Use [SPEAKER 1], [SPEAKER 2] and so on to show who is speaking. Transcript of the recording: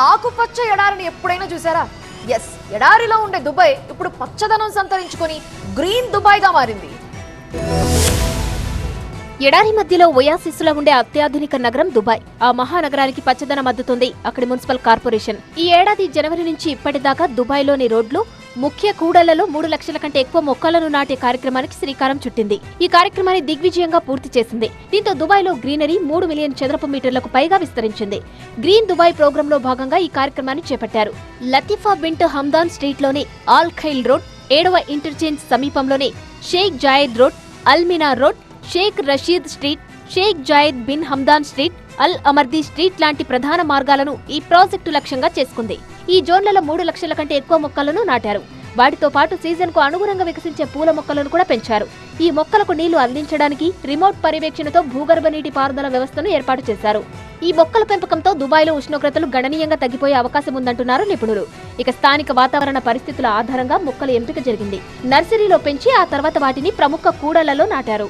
[SPEAKER 1] ఆకుపచ్చ ఎడారిని ఎప్పుడైనా చూసారా? ఎస్ ఎడారిలో ఉండే దుబాయ్ ఇప్పుడు పచ్చదనం సంతరించుకొని గ్రీన్ దుబాయ్గా మారింది.
[SPEAKER 2] ఎడారి మధ్యలో ఒయాసిస్లో ఉండే అత్యాధునిక నగరం దుబాయ్. ఆ మహానగరానికి పచ్చదనం అద్దుతుంది అక్కడి మున్సిపల్ కార్పొరేషన్. ఈ ఏడాది జనవరి నుంచి ఇప్పటిదాకా దుబాయ్లోని రోడ్లు ముఖ్య కూడళ్ళలో మూడు లక్షల కంటే ఎక్కువ మొక్కలను నాటే కార్యక్రమానికి శ్రీకారం చుట్టింది. ఈ కార్యక్రమాన్ని దిగ్విజయంగా పూర్తి చేసింది. దీంతో దుబాయ్లో గ్రీనరీ మూడు మిలియన్ చదరపు మీటర్లకు పైగా విస్తరించింది. గ్రీన్ దుబాయ్ ప్రోగ్రాంలో భాగంగా ఈ కార్యక్రమాన్ని చేపట్టారు. లతీఫా బింట్ హమ్దాన్ స్ట్రీట్లోని ఆల్ ఖైల్ రోడ్ ఏడవ ఇంటర్చేంజ్ సమీపంలోని Sheikh Zayed road Al Mina road Sheikh Rashid street Sheikh Zayed bin Hamdan street Al Amardi street లాంటి ప్రధాన మార్గాలను ఈ ప్రాజెక్టు లక్ష్యంగా చేసుకుంది. ఈ జోన్లలో మూడు లక్షల కంటే ఎక్కువ మొక్కలను నాటారు. వాటితో పాటు సీజన్కు అనుగుణంగా వికసించే పూల మొక్కలను కూడా పెంచారు. ఈ మొక్కలకు నీళ్ళు అందించడానికి రిమోట్ పర్యవేక్షణతో భూగర్భ నీటి పారుదల వ్యవస్థను ఏర్పాటు చేశారు. ఈ మొక్కల పెంపకంతో దుబాయ్లో ఉష్ణోగ్రతలు గణనీయంగా తగ్గిపోయే అవకాశం ఉందంటున్నారు నిపుణులు. ఇక స్థానిక వాతావరణ పరిస్థితుల ఆధారంగా మొక్కల ఎంపిక జరిగింది. నర్సరీలో పెంచి ఆ తర్వాత వాటిని ప్రముఖ కూడలలో నాటారు.